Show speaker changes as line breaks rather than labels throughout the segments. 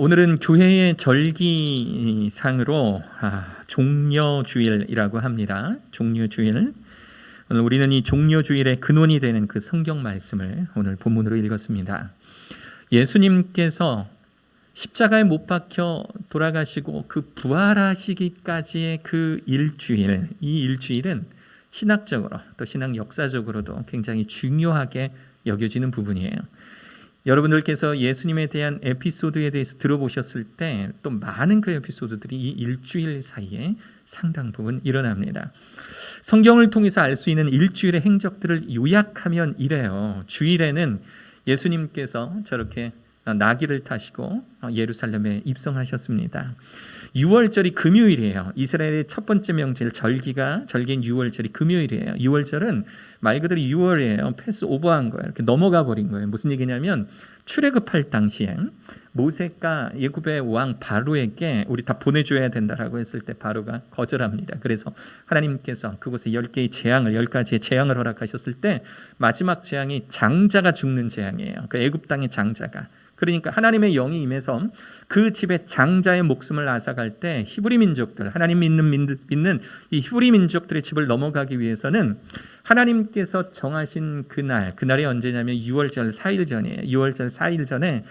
오늘은 교회의 절기상으로 아, 종려주일이라고 합니다. 종려주일. 오늘 우리는 이 종려주일의 근원이 되는 그 성경 말씀을 오늘 본문으로 읽었습니다. 예수님께서 십자가에 못 박혀 돌아가시고 그 부활하시기까지의 그 일주일, 이 일주일은 신학적으로 또 신학 역사적으로도 굉장히 중요하게 여겨지는 부분이에요. 여러분들께서 예수님에 대한 에피소드에 대해서 들어보셨을 때 또 많은 그 에피소드들이 이 일주일 사이에 상당 부분 일어납니다. 성경을 통해서 알 수 있는 일주일의 행적들을 요약하면 이래요. 주일에는 예수님께서 저렇게 나귀를 타시고 예루살렘에 입성하셨습니다. 6월절이 금요일이에요. 이스라엘의 첫 번째 명절 절기가 절기인 6월절이 금요일이에요. 6월절은 말 그대로 6월이에요. 패스 오버한 거예요. 이렇게 넘어가 버린 거예요. 무슨 얘기냐면 출애굽할 당시에 모세가 예굽의 왕 바로에게 우리 다 보내줘야 된다라고 했을 때 바로가 거절합니다. 그래서 하나님께서 그곳에 열 개의 재앙을 열 가지의 재앙을 허락하셨을 때 마지막 재앙이 장자가 죽는 재앙이에요. 그 애굽 땅의 장자가 그러니까 하나님의 영이 임해서 그 집의 장자의 목숨을 앗아갈 때 히브리 민족들 하나님 믿는 믿는 이 히브리 민족들의 집을 넘어가기 위해서는 하나님께서 정하신 그날 그날이 언제냐면 6월절 4일 전이에요. 6월절 4일 전에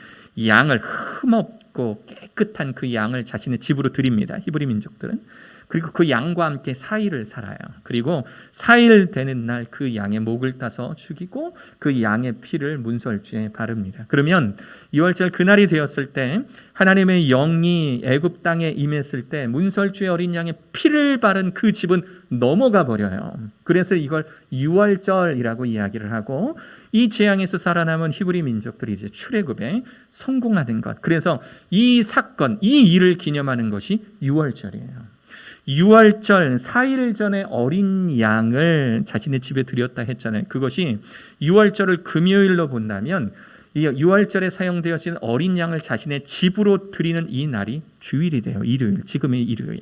양을 흠없고 깨끗한 그 양을 자신의 집으로 드립니다. 히브리 민족들은 그리고 그 양과 함께 4일을 살아요. 그리고 4일 되는 날 그 양의 목을 따서 죽이고 그 양의 피를 문설주에 바릅니다. 그러면 2월절 그날이 되었을 때 하나님의 영이 애굽 땅에 임했을 때 문설주의 어린 양의 피를 바른 그 집은 넘어가 버려요. 그래서 이걸 6월절이라고 이야기를 하고 이 재앙에서 살아남은 히브리 민족들이 이제 출애굽에 성공하는 것. 그래서 이 사건, 이 일을 기념하는 것이 6월절이에요. 6월절 4일 전에 어린 양을 자신의 집에 드렸다 했잖아요. 그것이 6월절을 금요일로 본다면 이 6월절에 사용되어진 어린 양을 자신의 집으로 드리는 이 날이 주일이 돼요. 일요일, 지금의 일요일.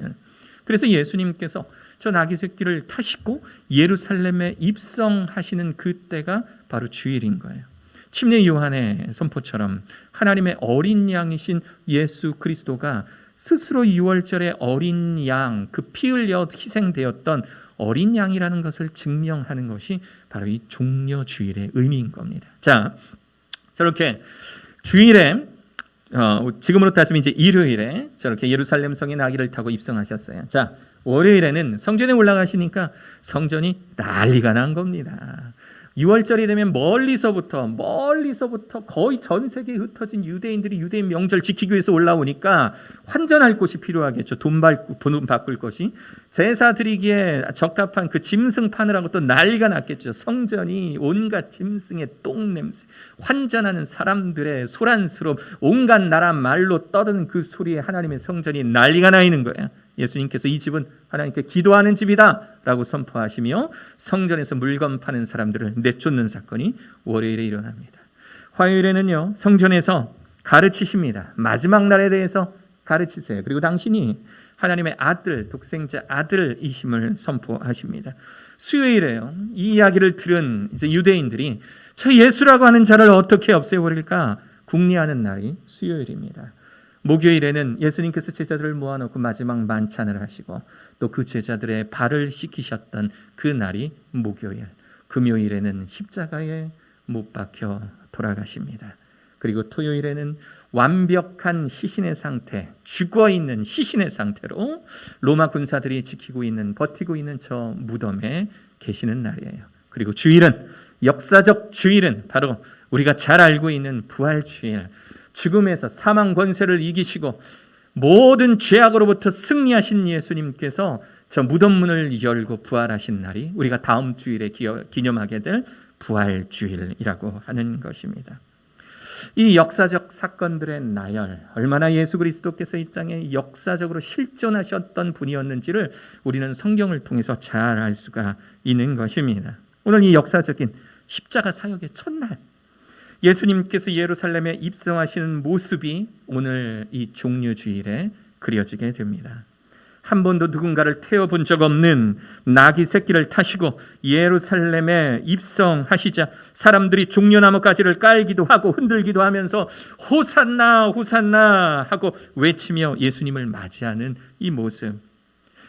그래서 예수님께서 저 나귀 새끼를 타시고 예루살렘에 입성하시는 그때가 바로 주일인 거예요. 침례 요한의 선포처럼 하나님의 어린 양이신 예수 그리스도가 스스로 6월절에 어린 양, 그 피 흘려 희생되었던 어린 양이라는 것을 증명하는 것이 바로 이 종려 주일의 의미인 겁니다. 자, 저렇게 주일에 어, 지금으로 따지면 이제 일요일에 저렇게 예루살렘 성에 나귀를 타고 입성하셨어요. 자, 월요일에는 성전에 올라가시니까 성전이 난리가 난 겁니다. 6월절이 되면 멀리서부터 멀리서부터 거의 전 세계에 흩어진 유대인들이 유대인 명절 지키기 위해서 올라오니까 환전할 곳이 필요하겠죠. 돈, 받고, 돈 바꿀 것이 제사 드리기에 적합한 그 짐승 파느라고 또 난리가 났겠죠. 성전이 온갖 짐승의 똥 냄새, 환전하는 사람들의 소란스러움, 온갖 나라 말로 떠드는 그 소리에 하나님의 성전이 난리가 나 있는 거예요. 예수님께서 이 집은 하나님께 기도하는 집이다라고 선포하시며 성전에서 물건 파는 사람들을 내쫓는 사건이 월요일에 일어납니다. 화요일에는요 성전에서 가르치십니다. 마지막 날에 대해서 가르치세요. 그리고 당신이 하나님의 아들, 독생자 아들이심을 선포하십니다. 수요일에요. 이 이야기를 들은 이제 유대인들이 저 예수라고 하는 자를 어떻게 없애버릴까 궁리하는 날이 수요일입니다. 목요일에는 예수님께서 제자들을 모아놓고 마지막 만찬을 하시고 또 그 제자들의 발을 씻기셨던 그 날이 목요일. 금요일에는 십자가에 못 박혀 돌아가십니다. 그리고 토요일에는 완벽한 시신의 상태, 죽어 있는 시신의 상태로 로마 군사들이 지키고 있는 버티고 있는 저 무덤에 계시는 날이에요. 그리고 주일은 역사적 주일은 바로 우리가 잘 알고 있는 부활 주일. 죽음에서 사망 권세를 이기시고 모든 죄악으로부터 승리하신 예수님께서 저 무덤 문을 열고 부활하신 날이 우리가 다음 주일에 기념하게 될 부활 주일이라고 하는 것입니다. 이 역사적 사건들의 나열, 얼마나 예수 그리스도께서 이 땅에 역사적으로 실존하셨던 분이었는지를 우리는 성경을 통해서 잘 알 수가 있는 것입니다. 오늘 이 역사적인 십자가 사역의 첫날, 예수님께서 예루살렘에 입성하시는 모습이 오늘 이 종료주일에 그려지게 됩니다. 한 번도 누군가를 태워 본 적 없는 나귀 새끼를 타시고 예루살렘에 입성하시자 사람들이 종려나무 가지를 깔기도 하고 흔들기도 하면서 호산나 호산나 하고 외치며 예수님을 맞이하는 이 모습.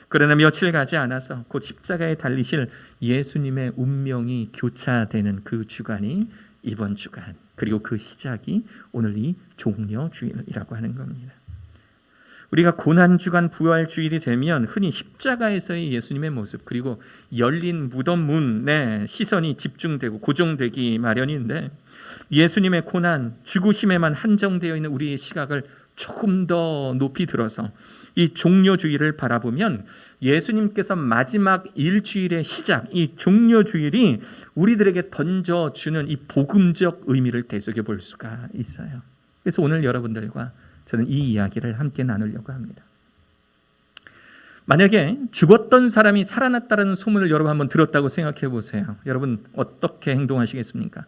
그러나 며칠 가지 않아서 곧 십자가에 달리실 예수님의 운명이 교차되는 그 주간이 이번 주간 그리고 그 시작이 오늘 이 종려 주일이라고 하는 겁니다. 우리가 고난 주간 부활 주일이 되면 흔히 십자가에서의 예수님의 모습 그리고 열린 무덤 문에 시선이 집중되고 고정되기 마련인데 예수님의 고난 죽으심에만 한정되어 있는 우리의 시각을 조금 더 높이 들어서 이 종료주일을 바라보면 예수님께서 마지막 일주일의 시작, 이 종료주일이 우리들에게 던져주는 이 복음적 의미를 되새겨 볼 수가 있어요. 그래서 오늘 여러분들과 저는 이 이야기를 함께 나누려고 합니다. 만약에 죽었던 사람이 살아났다는 소문을 여러분 한번 들었다고 생각해 보세요. 여러분 어떻게 행동하시겠습니까?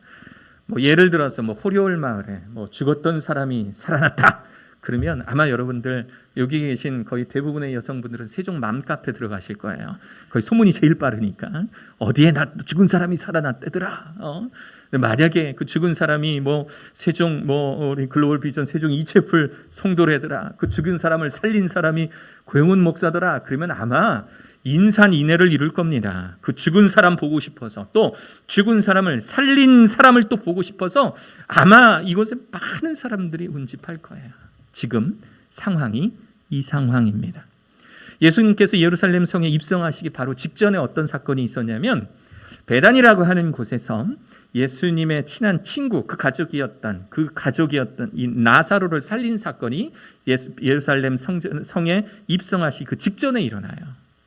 뭐 예를 들어서 뭐 호리올 마을에 뭐 죽었던 사람이 살아났다. 그러면 아마 여러분들 여기 계신 거의 대부분의 여성분들은 세종 맘카페 들어가실 거예요. 거의 소문이 제일 빠르니까 어디에 나 죽은 사람이 살아났대더라. 어? 만약에 그 죽은 사람이 뭐 세종 뭐 우리 글로벌 비전 세종 이채풀 송도래더라. 그 죽은 사람을 살린 사람이 고영훈 목사더라. 그러면 아마 인산인해를 이룰 겁니다. 그 죽은 사람 보고 싶어서 또 죽은 사람을 살린 사람을 또 보고 싶어서 아마 이곳에 많은 사람들이 운집할 거예요. 지금 상황이 이 상황입니다. 예수님께서 예루살렘 성에 입성하시기 바로 직전에 어떤 사건이 있었냐면 베단이라고 하는 곳에서 예수님의 친한 친구 그 가족이었던 그 가족이었던 이 나사로를 살린 사건이 예수, 예루살렘 성, 성에 입성하시 그 직전에 일어나요.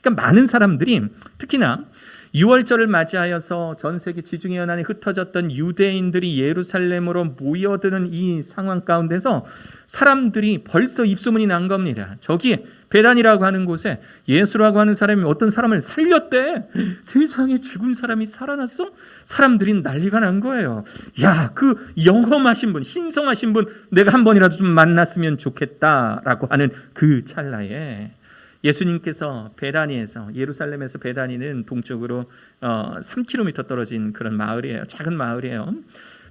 그러니까 많은 사람들이 특히나 6월절을 맞이하여서 전 세계 지중해 연안에 흩어졌던 유대인들이 예루살렘으로 모여드는 이 상황 가운데서 사람들이 벌써 입소문이 난 겁니다. 저기 베단이라고 하는 곳에 예수라고 하는 사람이 어떤 사람을 살렸대. 세상에 죽은 사람이 살아났어? 사람들이 난리가 난 거예요. 야, 그 영험하신 분, 신성하신 분, 내가 한 번이라도 좀 만났으면 좋겠다라고 하는 그 찰나에 예수님께서 베다니에서 예루살렘에서 베다니는 동쪽으로 어, 3km 떨어진 그런 마을이에요. 작은 마을이에요.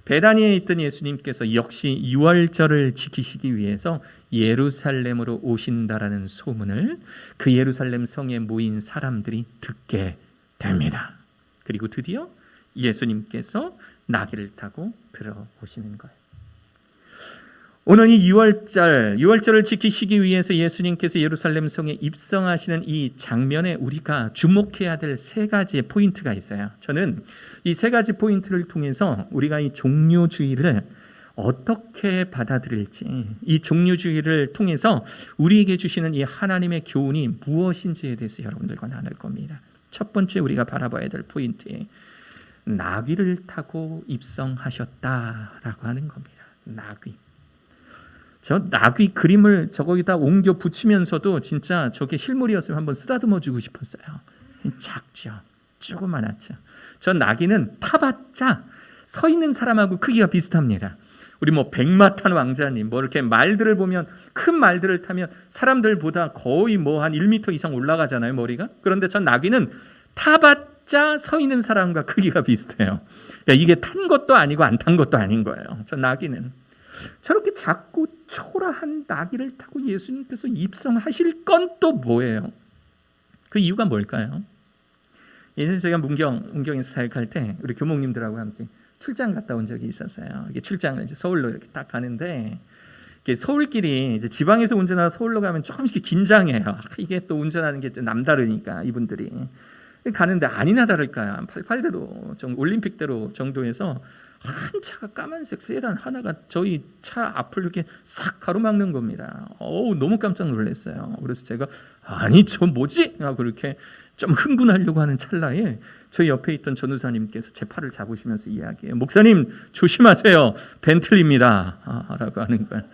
베다니에 있던 예수님께서 역시 유월절을 지키시기 위해서 예루살렘으로 오신다라는 소문을 그 예루살렘 성에 모인 사람들이 듣게 됩니다. 그리고 드디어 예수님께서 나귀를 타고 들어오시는 거예요. 오늘 이 6월절, 6월절을 지키시기 위해서 예수님께서 예루살렘 성에 입성하시는 이 장면에 우리가 주목해야 될 세 가지의 포인트가 있어요. 저는 이 세 가지 포인트를 통해서 우리가 이 종료주의를 어떻게 받아들일지, 이 종료주의를 통해서 우리에게 주시는 이 하나님의 교훈이 무엇인지에 대해서 여러분들과 나눌 겁니다. 첫 번째 우리가 바라봐야 될 포인트, 나귀를 타고 입성하셨다라고 하는 겁니다. 나귀. 저 나귀 그림을 저거기다 옮겨 붙이면서도 진짜 저게 실물이었으면 한번 쓰다듬어 주고 싶었어요. 작죠. 조그만하죠. 저 나귀는 타봤자 서 있는 사람하고 크기가 비슷합니다. 우리 뭐 백마탄 왕자님 뭐 이렇게 말들을 보면 큰 말들을 타면 사람들보다 거의 뭐 한 1m 이상 올라가잖아요, 머리가. 그런데 저 나귀는 타봤자 서 있는 사람과 크기가 비슷해요. 이게 탄 것도 아니고 안 탄 것도 아닌 거예요. 저 나귀는. 저렇게 작고 초라한 나귀를 타고 예수님께서 입성하실 건 또 뭐예요? 그 이유가 뭘까요? 예전에 제가 문경 문경에서 사역할 때 우리 교목님들하고 함께 출장 갔다 온 적이 있었어요. 이게 출장을 이제 서울로 이렇게 딱 가는데 서울길이 이제 지방에서 운전하다 서울로 가면 조금씩 긴장해요. 아, 이게 또 운전하는 게 남다르니까 이분들이 가는데 아니나 다를까요? 88대로 올림픽대로 정도에서 한 차가 까만색 세단 하나가 저희 차 앞을 이렇게 싹 가로막는 겁니다. 어우 너무 깜짝 놀랐어요. 그래서 제가 아니 저 뭐지? 하고 그렇게 좀 흥분하려고 하는 찰나에 저희 옆에 있던 전우사님께서 제 팔을 잡으시면서 이야기해요. 목사님 조심하세요. 벤틀리입니다. 아, 라고 하는 거예요.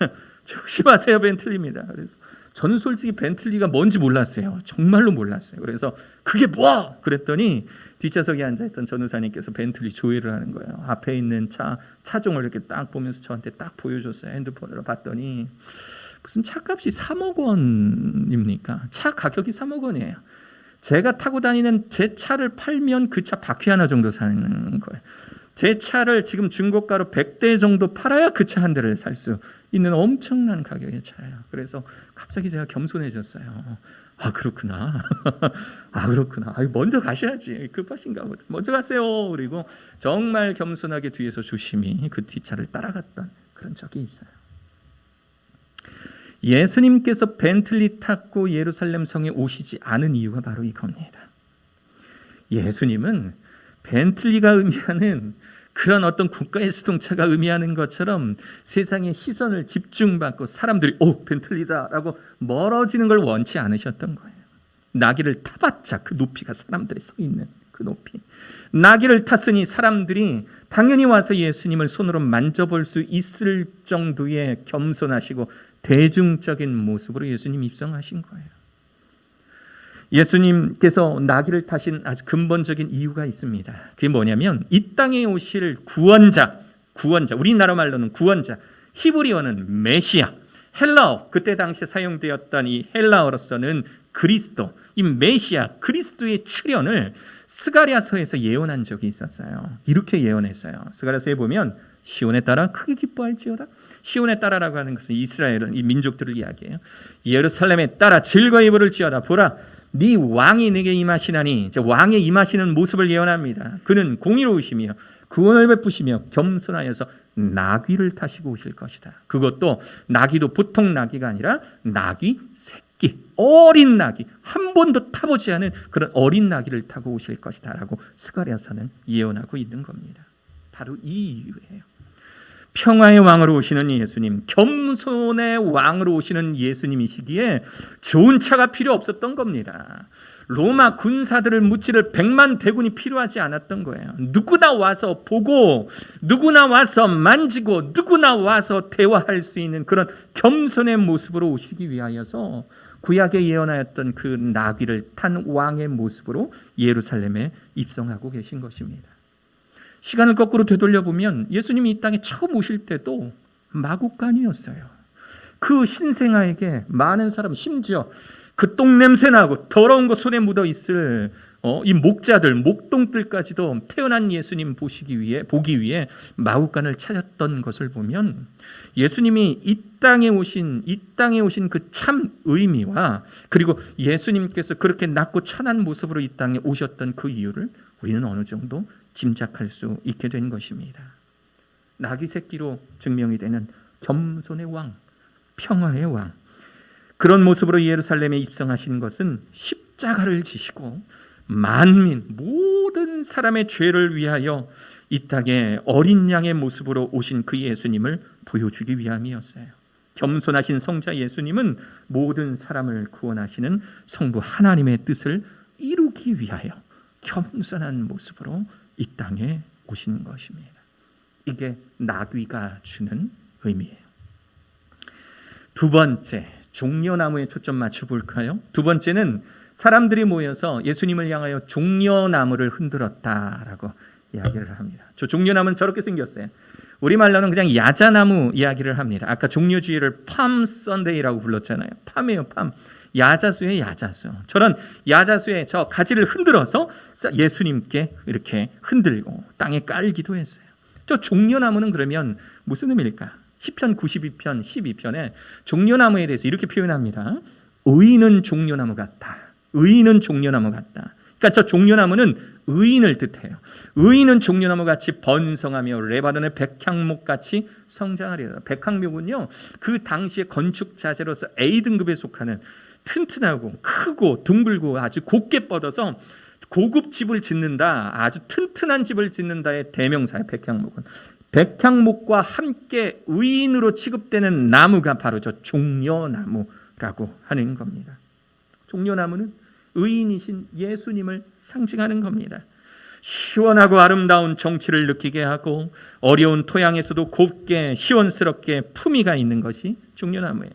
조심하세요. 벤틀리입니다. 그래서 저는 솔직히 벤틀리가 뭔지 몰랐어요. 정말로 몰랐어요. 그래서 그게 뭐야? 그랬더니 뒷좌석에 앉아있던 전우사님께서 벤틀리 조회를 하는 거예요. 앞에 있는 차 차종을 이렇게 딱 보면서 저한테 딱 보여줬어요. 핸드폰으로 봤더니 무슨 차값이 3억 원입니까? 차 가격이 3억 원이에요. 제가 타고 다니는 제 차를 팔면 그 차 바퀴 하나 정도 사는 거예요. 제 차를 지금 중고가로 100대 정도 팔아야 그 차 한 대를 살 수 있는 엄청난 가격의 차예요. 그래서 갑자기 제가 겸손해졌어요. 아 그렇구나. 아 그렇구나. 아, 먼저 가셔야지. 급하신가 보다. 먼저 가세요. 그리고 정말 겸손하게 뒤에서 조심히 그 뒷차를 따라갔던 그런 적이 있어요. 예수님께서 벤틀리 탔고 예루살렘 성에 오시지 않은 이유가 바로 이겁니다. 예수님은 벤틀리가 의미하는 그런 어떤 국가의 수동차가 의미하는 것처럼 세상의 시선을 집중받고 사람들이 오 벤틀리다라고 멀어지는 걸 원치 않으셨던 거예요. 나귀를 타봤자 그 높이가 사람들이 서 있는 그 높이. 나귀를 탔으니 사람들이 당연히 와서 예수님을 손으로 만져볼 수 있을 정도의 겸손하시고 대중적인 모습으로 예수님 입성하신 거예요. 예수님께서 나귀를 타신 아주 근본적인 이유가 있습니다. 그게 뭐냐면 이 땅에 오실 구원자, 구원자, 우리나라 말로는 구원자, 히브리어는 메시아, 헬라어, 그때 당시에 사용되었던 이 헬라어로서는 그리스도, 이 메시아, 그리스도의 출현을 스가랴서에서 예언한 적이 있었어요. 이렇게 예언했어요. 스가랴서에 보면 시온에 따라 크게 기뻐할지어다. 시온에 따라라고 하는 것은 이스라엘은 이 민족들을 이야기해요. 예루살렘에 따라 즐거이 부를지어다. 보라, 네 왕이 내게 임하시나니 왕의 임하시는 모습을 예언합니다. 그는 공의로우시며 구원을 베푸시며 겸손하여서 나귀를 타시고 오실 것이다. 그것도 나귀도 보통 나귀가 아니라 나귀 새끼, 어린 나귀, 한 번도 타보지 않은 그런 어린 나귀를 타고 오실 것이다라고 스가랴서는 예언하고 있는 겁니다. 바로 이 이유예요. 평화의 왕으로 오시는 예수님, 겸손의 왕으로 오시는 예수님이시기에 좋은 차가 필요 없었던 겁니다. 로마 군사들을 무찌를 백만 대군이 필요하지 않았던 거예요. 누구나 와서 보고, 누구나 와서 만지고, 누구나 와서 대화할 수 있는 그런 겸손의 모습으로 오시기 위하여서 구약에 예언하였던 그 나귀를 탄 왕의 모습으로 예루살렘에 입성하고 계신 것입니다. 시간을 거꾸로 되돌려 보면 예수님이 이 땅에 처음 오실 때도 마국간이었어요. 그 신생아에게 많은 사람, 심지어 그 똥 냄새 나고 더러운 거 손에 묻어 있을 어, 이 목자들, 목동들까지도 태어난 예수님 보시기 위해 보기 위해 마국간을 찾았던 것을 보면 예수님이 이 땅에 오신 이 땅에 오신 그 참 의미와 그리고 예수님께서 그렇게 낮고 천한 모습으로 이 땅에 오셨던 그 이유를 우리는 어느 정도 짐작할 수 있게 된 것입니다. 나귀 새끼로 증명이 되는 겸손의 왕, 평화의 왕. 그런 모습으로 예루살렘에 입성하신 것은 십자가를 지시고 만민 모든 사람의 죄를 위하여 이 땅에 어린 양의 모습으로 오신 그 예수님을 보여주기 위함이었어요. 겸손하신 성자 예수님은 모든 사람을 구원하시는 성부 하나님의 뜻을 이루기 위하여 겸손한 모습으로 이 땅에 오신 것입니다. 이게 나귀가 주는 의미예요. 두 번째, 종려나무에 초점 맞춰 볼까요? 두 번째는 사람들이 모여서 예수님을 향하여 종려나무를 흔들었다라고 이야기를 합니다. 저 종려나무는 저렇게 생겼어요. 우리말로는 그냥 야자나무 이야기를 합니다. 아까 종려주의를 팜 선데이라고 불렀잖아요. 팜이에요, 팜. 야자수의 야자수. 저런 야자수의 저 가지를 흔들어서 예수님께 이렇게 흔들고 땅에 깔기도 했어요. 저 종려나무는 그러면 무슨 의미일까? 10편 92편 12편에 종려나무에 대해서 이렇게 표현합니다. 의인은 종려나무 같다. 의인은 종려나무 같다. 그러니까 저 종려나무는 의인을 뜻해요. 의인은 종려나무 같이 번성하며 레바논의 백향목 같이 성장하리라. 백향목은요 그 당시의 건축 자재로서 A 등급에 속하는 튼튼하고 크고 둥글고 아주 곱게 뻗어서 고급 집을 짓는다, 아주 튼튼한 집을 짓는다의 대명사예요. 백향목은 백향목과 함께 의인으로 취급되는 나무가 바로 저 종려나무라고 하는 겁니다. 종려나무는 의인이신 예수님을 상징하는 겁니다. 시원하고 아름다운 정취를 느끼게 하고 어려운 토양에서도 곱게 시원스럽게 품위가 있는 것이 종려나무예요.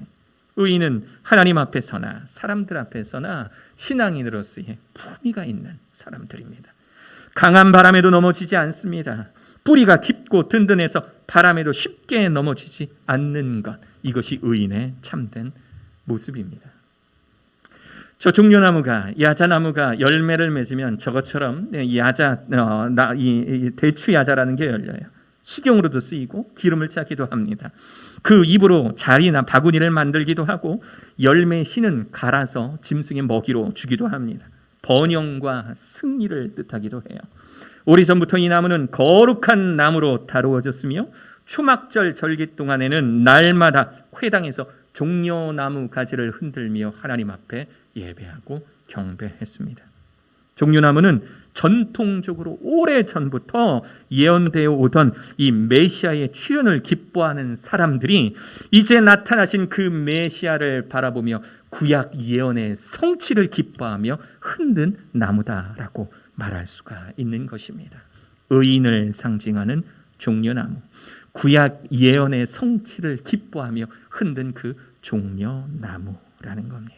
의인은 하나님 앞에서나 사람들 앞에서나 신앙인으로서의 품위가 있는 사람들입니다. 강한 바람에도 넘어지지 않습니다. 뿌리가 깊고 든든해서 바람에도 쉽게 넘어지지 않는 것. 이것이 의인의 참된 모습입니다. 저 종려나무가 야자나무가 열매를 맺으면 저것처럼 네, 야자 어, 나, 이, 이 대추 야자라는 게 열려요. 식용으로도 쓰이고 기름을 짜기도 합니다. 그 입으로 자리나 바구니를 만들기도 하고 열매 씨는 갈아서 짐승의 먹이로 주기도 합니다. 번영과 승리를 뜻하기도 해요. 오래전부터 이 나무는 거룩한 나무로 다루어졌으며 추막절 절기 동안에는 날마다 회당에서 종려나무 가지를 흔들며 하나님 앞에 예배하고 경배했습니다. 종려나무는 전통적으로 오래 전부터 예언되어 오던 이 메시아의 출현을 기뻐하는 사람들이 이제 나타나신 그 메시아를 바라보며 구약 예언의 성취를 기뻐하며 흔든 나무다라고 말할 수가 있는 것입니다. 의인을 상징하는 종려나무. 구약 예언의 성취를 기뻐하며 흔든 그 종려나무라는 겁니다.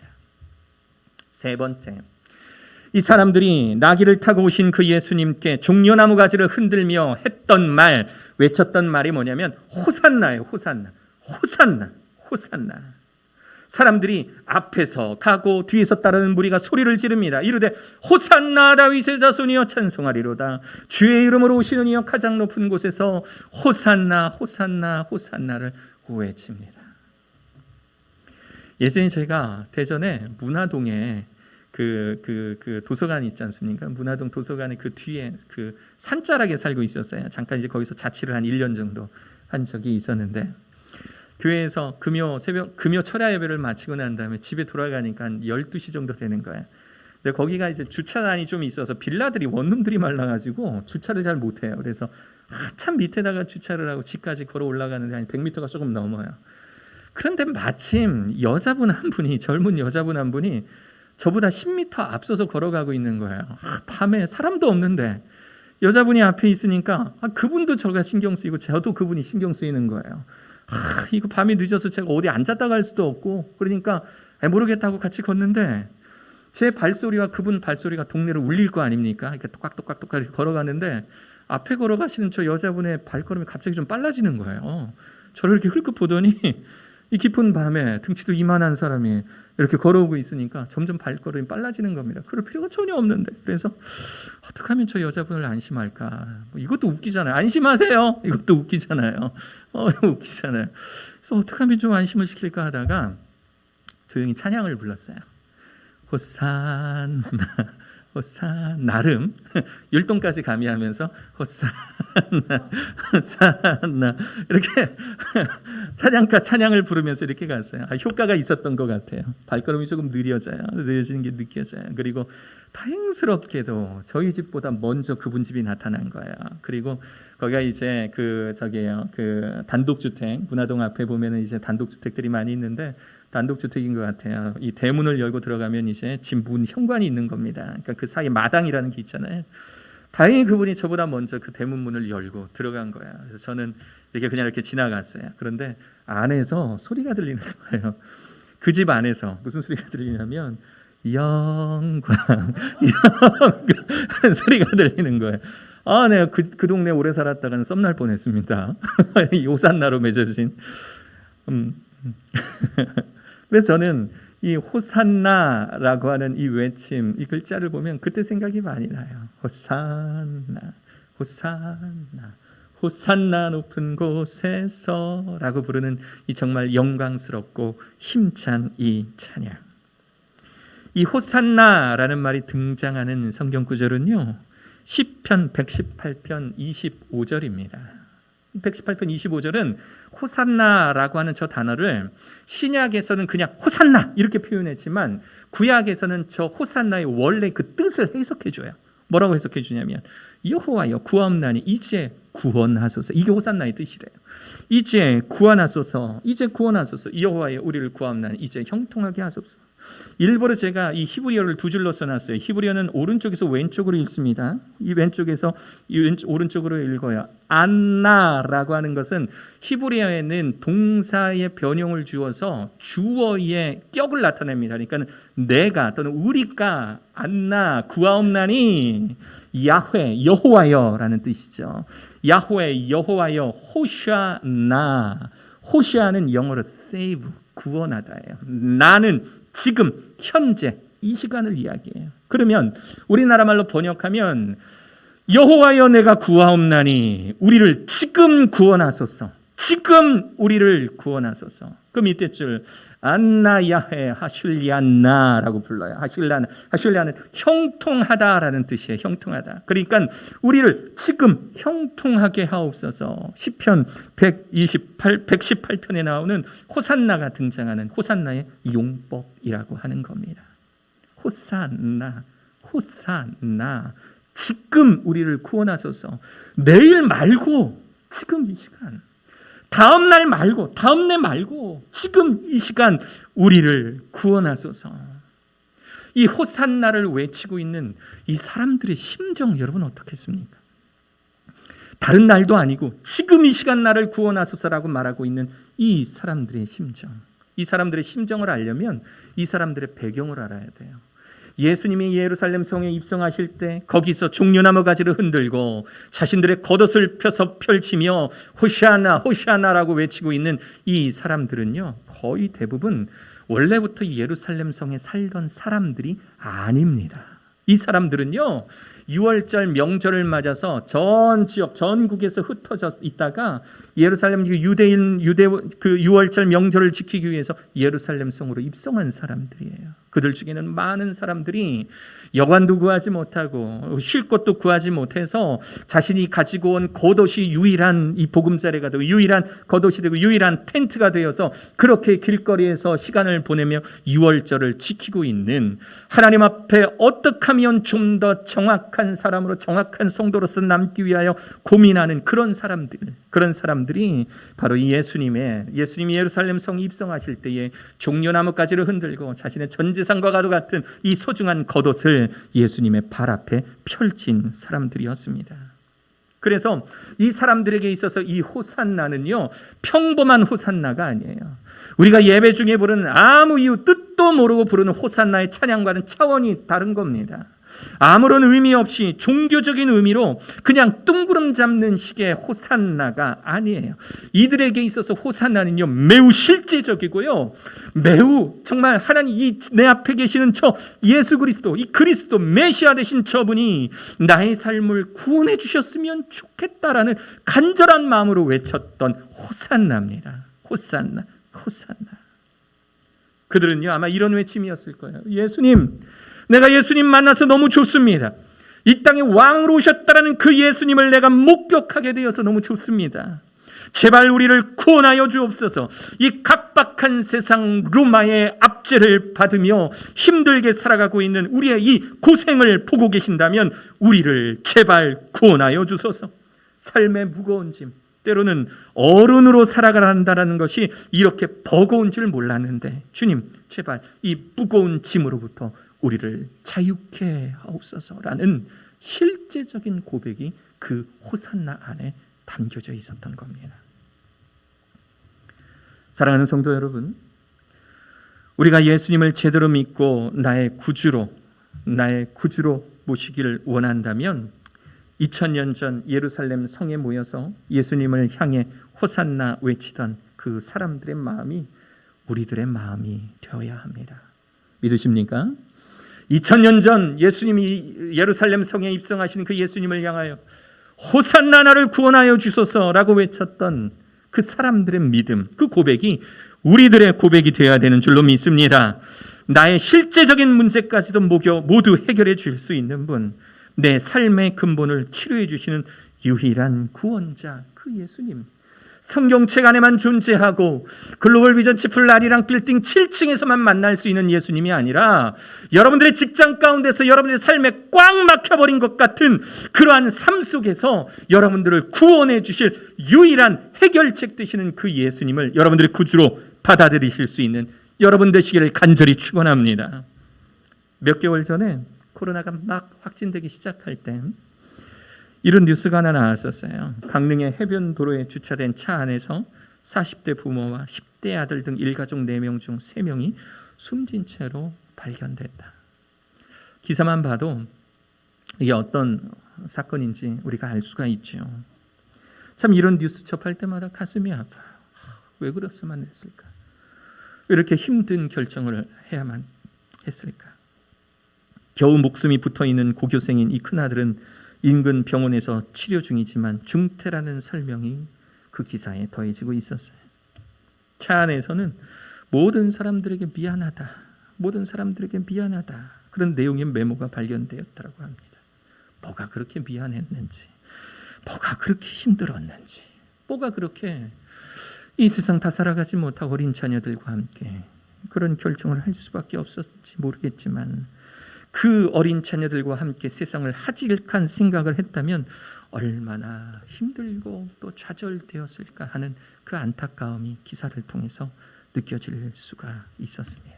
세 번째, 이 사람들이 나귀를 타고 오신 그 예수님께 종려나무 가지를 흔들며 했던 말, 외쳤던 말이 뭐냐면 호산나예요. 호산나. 호산나. 호산나. 사람들이 앞에서 가고 뒤에서 따르는 무리가 소리를 지릅니다. 이르되 호산나 다윗의 자손이여 찬송하리로다. 주의 이름으로 오시는 이여 가장 높은 곳에서 호산나 호산나 호산나를 외칩니다. 예전에 제가 대전에 문화동에 그, 그, 그 도서관이 있지 않습니까? 문화동 도서관의 그 뒤에 그 산자락에 살고 있었어요. 잠깐 이제 거기서 자취를 한 1년 정도 한 적이 있었는데 교회에서 금요 새벽 금요 철야 예배를 마치고 난 다음에 집에 돌아가니까 한 12시 정도 되는 거예요. 근데 거기가 이제 주차장이 좀 있어서 빌라들이 원룸들이 말라 가지고 주차를 잘 못 해요. 그래서 한참 밑에다가 주차를 하고 집까지 걸어 올라가는데 한 100m가 조금 넘어요. 그런데 마침 여자분 한 분이 젊은 여자분 한 분이 저보다 10m 앞서서 걸어가고 있는 거예요. 아, 밤에 사람도 없는데 여자분이 앞에 있으니까 아, 그분도 저가 신경 쓰이고 저도 그분이 신경 쓰이는 거예요. 아, 이거 밤이 늦어서 제가 어디 앉았다 갈 수도 없고 그러니까 모르겠다고 같이 걷는데 제 발소리와 그분 발소리가 동네를 울릴 거 아닙니까? 이렇게 똑깍똑깍똑깍 걸어가는데 앞에 걸어가시는 저 여자분의 발걸음이 갑자기 좀 빨라지는 거예요. 저를 이렇게 흘끗 보더니 이 깊은 밤에 등치도 이만한 사람이 이렇게 걸어오고 있으니까 점점 발걸음이 빨라지는 겁니다. 그럴 필요가 전혀 없는데. 그래서 어떻게 하면 저 여자분을 안심할까? 뭐 이것도 웃기잖아요. 안심하세요. 이것도 웃기잖아요. 어, 웃기잖아요. 그래서 어떻게 하면 좀 안심을 시킬까 하다가 조용히 찬양을 불렀어요. 호산나 호산 나름 율동까지 가미하면서 호산나 이렇게 찬양가 찬양을 부르면서 이렇게 갔어요. 아, 효과가 있었던 것 같아요. 발걸음이 조금 느려져요. 느려지는 게 느껴져요. 그리고 다행스럽게도 저희 집보다 먼저 그분 집이 나타난 거예요. 그리고 거기가 이제 그 저기에요. 그 단독주택 문화동 앞에 보면은 이제 단독주택들이 많이 있는데 단독주택인 것 같아요. 이 대문을 열고 들어가면 이제 집 문 현관이 있는 겁니다. 그러니까 그 사이 마당이라는 게 있잖아요. 다행히 그분이 저보다 먼저 그 대문 문을 열고 들어간 거야. 그래서 저는 이렇게 그냥 이렇게 지나갔어요. 그런데 안에서 소리가 들리는 거예요. 그 집 안에서 무슨 소리가 들리냐면 영광, 영광 소리가 들리는 거예요. 아, 내가 그, 그 동네 오래 살았다가는 썸날 뻔했습니다. 요산나로 맺어진. 음. 그래서 저는 이 호산나라고 하는 이 외침, 이 글자를 보면 그때 생각이 많이 나요. 호산나, 호산나, 호산나 높은 곳에서라고 부르는 이 정말 영광스럽고 힘찬 이 찬양. 이 호산나라는 말이 등장하는 성경 구절은요. 시편 118편 25절입니다. 118편 25절은 호산나라고 하는 저 단어를 신약에서는 그냥 호산나 이렇게 표현했지만 구약에서는 저 호산나의 원래 그 뜻을 해석해 줘요. 뭐라고 해석해 주냐면 여호와여 구하옵나니 이제 구원하소서. 이게 호산나의 뜻이래요. 이제 구원하소서. 이제 구원하소서. 여호와여 우리를 구하옵나니 이제 형통하게 하소서. 일부러 제가 이 히브리어를 두 줄로 써놨어요. 히브리어는 오른쪽에서 왼쪽으로 읽습니다. 이 왼쪽에서 이 왼쪽, 오른쪽으로 읽어요. 안나라고 하는 것은 히브리어에는 동사의 변형을 주어서 주어의 격을 나타냅니다. 그러니까 내가 또는 우리가 안나 구하옵나니 야훼 여호와여라는 뜻이죠. 야훼 여호와여 호샤나 호시아는 영어로 save, 구원하다예요. 나는 지금 현재 이 시간을 이야기해요. 그러면 우리나라 말로 번역하면 여호와여 내가 구하옵나니 우리를 지금 구원하소서. 지금 우리를 구원하소서. 그 밑에 줄 안나야해 하슐리안나라고 불러요. 하슐리안 하슐리안은 형통하다라는 뜻이에요. 형통하다. 그러니까 우리를 지금 형통하게 하옵소서. 시편 128 118편에 나오는 호산나가 등장하는 호산나의 용법이라고 하는 겁니다. 호산나 호산나 지금 우리를 구원하소서. 내일 말고 지금 이 시간. 다음 날 말고 다음 날 말고 지금 이 시간 우리를 구원하소서. 이 호산나를 외치고 있는 이 사람들의 심정 여러분 어떻겠습니까? 다른 날도 아니고 지금 이 시간 나를 구원하소서라고 말하고 있는 이 사람들의 심정. 이 사람들의 심정을 알려면 이 사람들의 배경을 알아야 돼요. 예수님이 예루살렘 성에 입성하실 때 거기서 종려나무 가지를 흔들고 자신들의 겉옷을 펴서 펼치며 호시아나 호시아나라고 외치고 있는 이 사람들은요 거의 대부분 원래부터 예루살렘 성에 살던 사람들이 아닙니다. 이 사람들은요 6월절 명절을 맞아서 전 지역 전국에서 흩어져 있다가 예루살렘 그 유대인 유대 그 6월절 명절을 지키기 위해서 예루살렘 성으로 입성한 사람들이에요. 그들 중에는 많은 사람들이 여관도 구하지 못하고 쉴 곳도 구하지 못해서 자신이 가지고 온 겉옷이 유일한 이 보금자리가 되고 유일한 겉옷이 되고 유일한 텐트가 되어서 그렇게 길거리에서 시간을 보내며 6월절을 지키고 있는 하나님 앞에 어떻게 하면 좀 더 정확한 사람으로 정확한 성도로서 남기 위하여 고민하는 그런 사람들 그런 사람들이 바로 이 예수님의 예수님이 예루살렘 성 입성하실 때에 종려나무까지를 흔들고 자신의 전지 상과도 같은 이 소중한 겉옷을 예수님의 발 앞에 펼친 사람들이었습니다. 그래서 이 사람들에게 있어서 이 호산나는요 평범한 호산나가 아니에요. 우리가 예배 중에 부르는 아무 이유 뜻도 모르고 부르는 호산나의 찬양과는 차원이 다른 겁니다. 아무런 의미 없이 종교적인 의미로 그냥 뚱구름 잡는 식의 호산나가 아니에요. 이들에게 있어서 호산나는요 매우 실제적이고요, 매우 정말 하나님 이 내 앞에 계시는 저 예수 그리스도 이 그리스도 메시아 되신 저분이 나의 삶을 구원해 주셨으면 좋겠다라는 간절한 마음으로 외쳤던 호산나입니다. 호산나, 호산나. 그들은요 아마 이런 외침이었을 거예요. 예수님. 내가 예수님 만나서 너무 좋습니다. 이 땅에 왕으로 오셨다라는 그 예수님을 내가 목격하게 되어서 너무 좋습니다. 제발 우리를 구원하여 주옵소서. 이 각박한 세상 로마의 압제를 받으며 힘들게 살아가고 있는 우리의 이 고생을 보고 계신다면 우리를 제발 구원하여 주소서. 삶의 무거운 짐, 때로는 어른으로 살아가란다는 것이 이렇게 버거운 줄 몰랐는데 주님 제발 이 무거운 짐으로부터 우리를 자유케 하옵소서라는 실제적인 고백이 그 호산나 안에 담겨져 있었던 겁니다. 사랑하는 성도 여러분, 우리가 예수님을 제대로 믿고 나의 구주로 나의 구주로 모시기를 원한다면 2000년 전 예루살렘 성에 모여서 예수님을 향해 호산나 외치던 그 사람들의 마음이 우리들의 마음이 되어야 합니다. 믿으십니까? 2000년 전 예수님이 예루살렘 성에 입성하신 그 예수님을 향하여 호산나 나를 구원하여 주소서라고 외쳤던 그 사람들의 믿음, 그 고백이 우리들의 고백이 되어야 되는 줄로 믿습니다. 나의 실제적인 문제까지도 모두 해결해 줄 수 있는 분, 내 삶의 근본을 치료해 주시는 유일한 구원자, 그 예수님. 성경책 안에만 존재하고 글로벌 비전 치플 라리랑 빌딩 7층에서만 만날 수 있는 예수님이 아니라 여러분들의 직장 가운데서 여러분들의 삶에 꽉 막혀버린 것 같은 그러한 삶 속에서 여러분들을 구원해 주실 유일한 해결책 되시는 그 예수님을 여러분들의 구주로 받아들이실 수 있는 여러분 되시기를 간절히 축원합니다. 몇 개월 전에 코로나가 막 확진되기 시작할 때 이런 뉴스가 하나 나왔었어요. 강릉의 해변 도로에 주차된 차 안에서 40대 부모와 10대 아들 등 일가족 4명 중 3명이 숨진 채로 발견됐다. 기사만 봐도 이게 어떤 사건인지 우리가 알 수가 있죠. 참 이런 뉴스 접할 때마다 가슴이 아파요. 왜 그랬으면 했을까? 왜 이렇게 힘든 결정을 해야만 했을까? 겨우 목숨이 붙어 있는 고교생인 이 큰아들은 인근 병원에서 치료 중이지만 중태라는 설명이 그 기사에 더해지고 있었어요. 차 안에서는 모든 사람들에게 미안하다. 모든 사람들에게 미안하다. 그런 내용의 메모가 발견되었다고 합니다. 뭐가 그렇게 미안했는지, 뭐가 그렇게 힘들었는지, 뭐가 그렇게 이 세상 다 살아가지 못하고 어린 자녀들과 함께 그런 결정을 할 수밖에 없었지 모르겠지만 그 어린 자녀들과 함께 세상을 하직한 생각을 했다면 얼마나 힘들고 또 좌절되었을까 하는 그 안타까움이 기사를 통해서 느껴질 수가 있었습니다.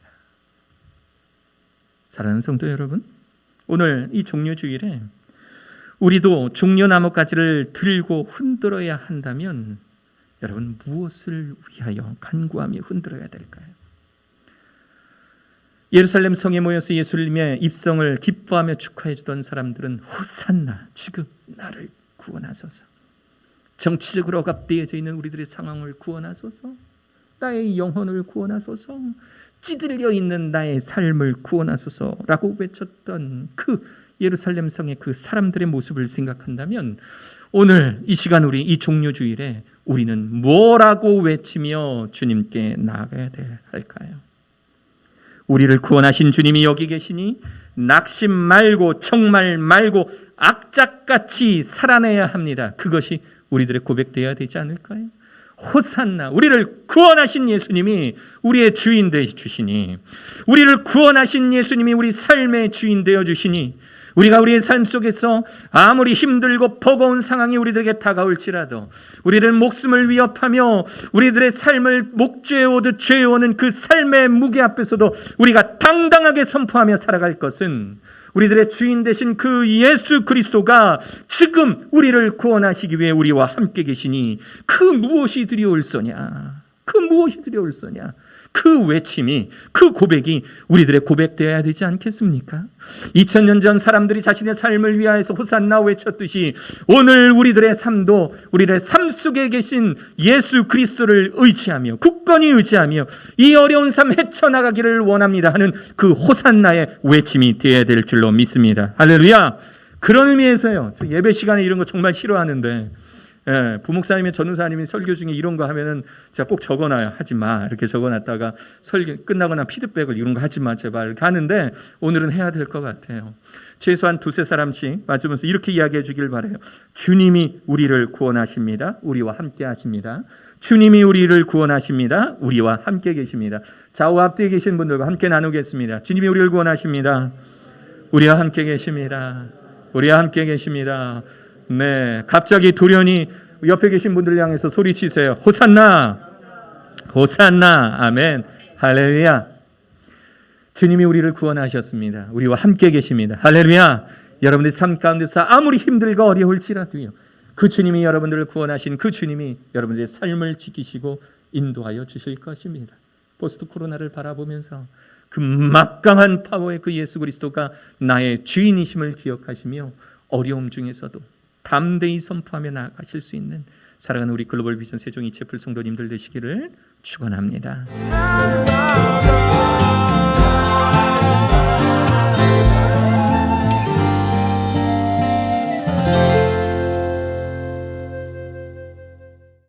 사랑하는 성도 여러분, 오늘 이 종료주일에 우리도 종려나무 가지를 들고 흔들어야 한다면 여러분 무엇을 위하여 간구하며 흔들어야 될까요? 예루살렘 성에 모여서 예수님의 입성을 기뻐하며 축하해 주던 사람들은 호산나 지금 나를 구원하소서. 정치적으로 억압되어져 있는 우리들의 상황을 구원하소서. 나의 영혼을 구원하소서. 찌들려 있는 나의 삶을 구원하소서라고 외쳤던 그 예루살렘 성의 그 사람들의 모습을 생각한다면 오늘 이 시간 우리 이 종료 주일에 우리는 뭐라고 외치며 주님께 나아가야 할까요? 우리를 구원하신 주님이 여기 계시니 낙심 말고 정말 말고 악착같이 살아내야 합니다. 그것이 우리들의 고백되어야 되지 않을까요? 호산나 우리를 구원하신 예수님이 우리의 주인 되어 주시니 우리를 구원하신 예수님이 우리 삶의 주인 되어 주시니 우리가 우리의 삶 속에서 아무리 힘들고 버거운 상황이 우리들에게 다가올지라도 우리들 목숨을 위협하며 우리들의 삶을 목죄에 오듯 죄에 오는 그 삶의 무게 앞에서도 우리가 당당하게 선포하며 살아갈 것은 우리들의 주인 되신 그 예수 그리스도가 지금 우리를 구원하시기 위해 우리와 함께 계시니 그 무엇이 두려울소냐? 그 무엇이 두려울소냐? 그 외침이 그 고백이 우리들의 고백되어야 되지 않겠습니까? 2000년 전 사람들이 자신의 삶을 위하여서 호산나 외쳤듯이 오늘 우리들의 삶도 우리들의 삶 속에 계신 예수 그리스도를 의지하며 굳건히 의지하며 이 어려운 삶 헤쳐나가기를 원합니다 하는 그 호산나의 외침이 되어야 될 줄로 믿습니다. 할렐루야. 그런 의미에서요. 저 예배 시간에 이런 거 정말 싫어하는데 예, 부목사님이 전우사님이 설교 중에 이런 거 하면은 제가 꼭 적어놔요. 하지 마. 이렇게 적어놨다가 설교 끝나거나 피드백을 이런 거 하지 마. 제발. 하는데 오늘은 해야 될 것 같아요. 최소한 두세 사람씩 맞으면서 이렇게 이야기해 주길 바래요. 주님이 우리를 구원하십니다. 우리와 함께 하십니다. 주님이 우리를 구원하십니다. 우리와 함께 계십니다. 좌우 앞뒤에 계신 분들과 함께 나누겠습니다. 주님이 우리를 구원하십니다. 우리와 함께 계십니다. 우리와 함께 계십니다. 네, 갑자기 돌연히 옆에 계신 분들 향해서 소리치세요. 호산나, 호산나, 아멘, 할렐루야. 주님이 우리를 구원하셨습니다. 우리와 함께 계십니다. 할렐루야. 여러분들 삶 가운데서 아무리 힘들고 어려울지라도요. 그 주님이 여러분들을 구원하신 그 주님이 여러분들의 삶을 지키시고 인도하여 주실 것입니다. 포스트 코로나를 바라보면서 그 막강한 파워의 그 예수 그리스도가 나의 주인이심을 기억하시며 어려움 중에서도 담대히 선포하며 나아가실 수 있는 사랑하는 우리 글로벌 비전 세종 이채플 성도님들 되시기를 축원합니다.